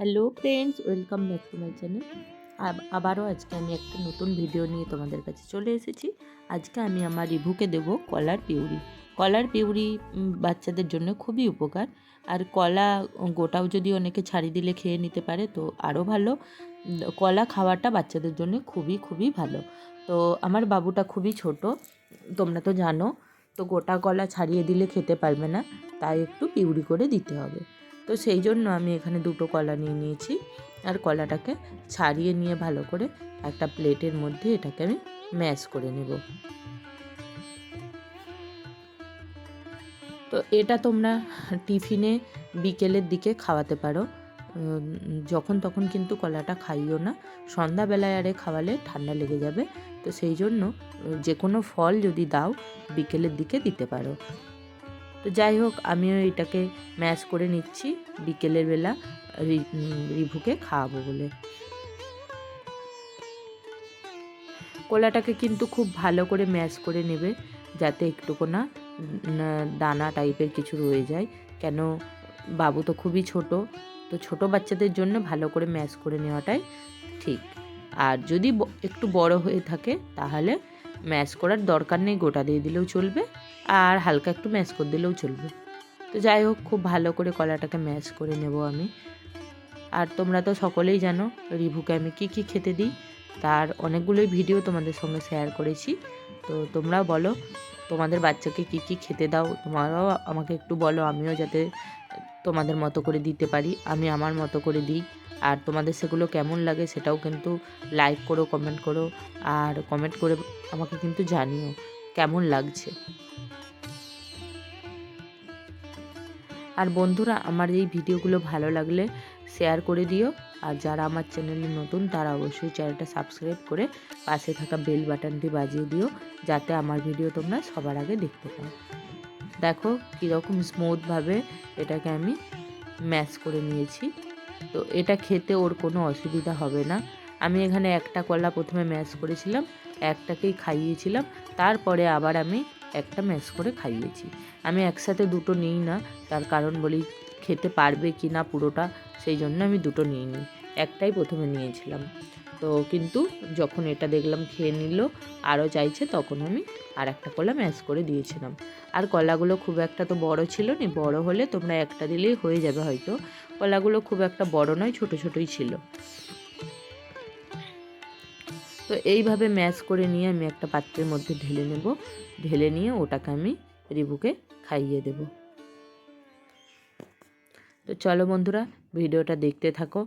Hello friends welcome back to my channel আবারও আজকে আমি একটা নতুন ভিডিও নিয়ে তোমাদের কাছে চলে এসেছি। আজকে আমি আমার রিভুকে দেব কলার পিউরি। কলার পিউরি বাচ্চাদের জন্য খুবই উপকার। আর কলা গোটাও যদি অনেকে ছাড়ি দিলে খেয়ে নিতে পারে তো আরও ভালো। কলা খাওয়াটা বাচ্চাদের জন্য খুবই খুবই ভালো। তো আমার বাবুটা খুবই ছোট, তোমরা তো জানো। তো গোটা কলা ছাড়িয়ে দিলে খেতে পারবে না, তাই একটু পিউরি করে দিতে হবে। তো সেই জন্য আমি এখানে দুটো কলা নিয়ে নিয়েছি। আর কলাটাকে ছাড়িয়ে নিয়ে ভালো করে একটা প্লেটের মধ্যে এটাকে আমি ম্যাশ করে নেব। তো এটা তোমরা টিফিনে বিকেলের দিকে খাওয়াতে পারো। যখন তখন কিন্তু কলাটা খাইও না। সন্ধ্যাবেলায় আরে খাওয়ালে ঠান্ডা লেগে যাবে। তো সেই জন্য যে কোনো ফল যদি দাও, বিকেলের দিকে দিতে পারো। তো যাই হোক, আমিও এটাকে ম্যাশ করে নিচ্ছি। বিকেলের বেলা রিভুকে খাওয়াবো বলে। কলাটাকে কিন্তু খুব ভালো করে ম্যাশ করে নেবে, যাতে একটুকু না, দানা টাইপের কিছু রয়ে যায়। কেন, বাবু তো খুবই ছোট, তো ছোট বাচ্চাদের জন্য ভালো করে ম্যাশ করে নেওয়াটাই ঠিক। আর যদি একটু বড় হয়ে থাকে, তাহলে ম্যাশ করার দরকার নেই, গোটা দিয়ে দিলেও চলবে। আর হালকা একটু ম্যাশ করে দিলেও চলবে। তো যাই হোক, খুব ভালো করে কলাটাকে ম্যাশ করে নেব আমি। আর তোমরা তো সকলেই জানো, রিভুকে আমি কি কি খেতে দিই, তার অনেকগুলোই ভিডিও তোমাদের সঙ্গে শেয়ার করেছি। তো তোমরাও বলো, তোমাদের বাচ্চাকে কি কি খেতে দাও, তোমরাও আমাকে একটু বলো, আমিও যাতে তোমাদের মতো করে দিতে পারি, আমি আমার মতো করে দিই। আর তোমাদের সেগুলো কেমন লাগে সেটাও কিন্তু লাইক করো কমেন্ট করো, আর কমেন্ট করে আমাকে কিন্তু জানিও। কেমন লাগছে? আর বন্ধুরা, আমার এই ভিডিওগুলো ভালো লাগলে শেয়ার করে দিও। আর যারা আমার চ্যানেলে নতুন, তারা অবশ্যই চ্যানেলটা সাবস্ক্রাইব করে পাশে থাকা বেল বাটনটি বাজিয়ে দিও, যাতে আমার ভিডিও তোমরা সবার আগে দেখতে পাও। দেখো, কীরকম স্মুথভাবে এটাকে আমি ম্যাশ করে নিয়েছি। তো এটা খেতে ওর কোনো অসুবিধা হবে না। আমি এখানে একটা কলা প্রথমে ম্যাশ করেছিলাম একটাকেই খাইয়েছিলাম, তারপরে আবার আমি একটা ম্যাশ করে খাইয়েছি। আমি একসাথে দুটো নিই না, তার কারণ বলি খেতে পারবে কি না পুরোটা, সেই জন্য আমি দুটো নিয়ে নিই একটাই প্রথমে নিয়েছিলাম। তো কিন্তু যখন এটা দেখলাম খেয়ে নিল, আরও চাইছে, তখন আমি আর একটা কলা ম্যাশ করে দিয়েছিলাম। আর কলাগুলো খুব একটা তো বড় ছিল নি, বড় হলে তোমরা একটা দিলেই হয়ে যাবে হয়তো। কলাগুলো খুব একটা বড় নয়, ছোট ছোটই ছিল। তো এইভাবে ম্যাশ করে নিয়ে আমি একটা পাত্রের মধ্যে ঢেলে নেব। ঢেলে নিয়ে ওটাকে আমি রিবুকে খাইয়ে দেব। তো চলো বন্ধুরা, ভিডিওটা দেখতে থাকো।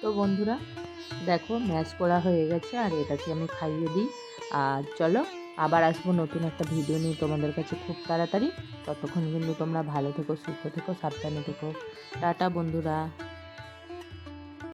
তো বন্ধুরা, দেখো ম্যাচ করা হয়ে গেছে আর এটাকে আমি খাইয়ে দিই। আর চলো আবার আসব নতুন একটা ভিডিও নিয়ে তোমাদের কাছে খুব তাড়াতাড়ি। ততক্ষণ কিন্তু তোমরা ভালো থেকো, সুস্থ থেকো, সাবধানে থেকো। টাটা বন্ধুরা।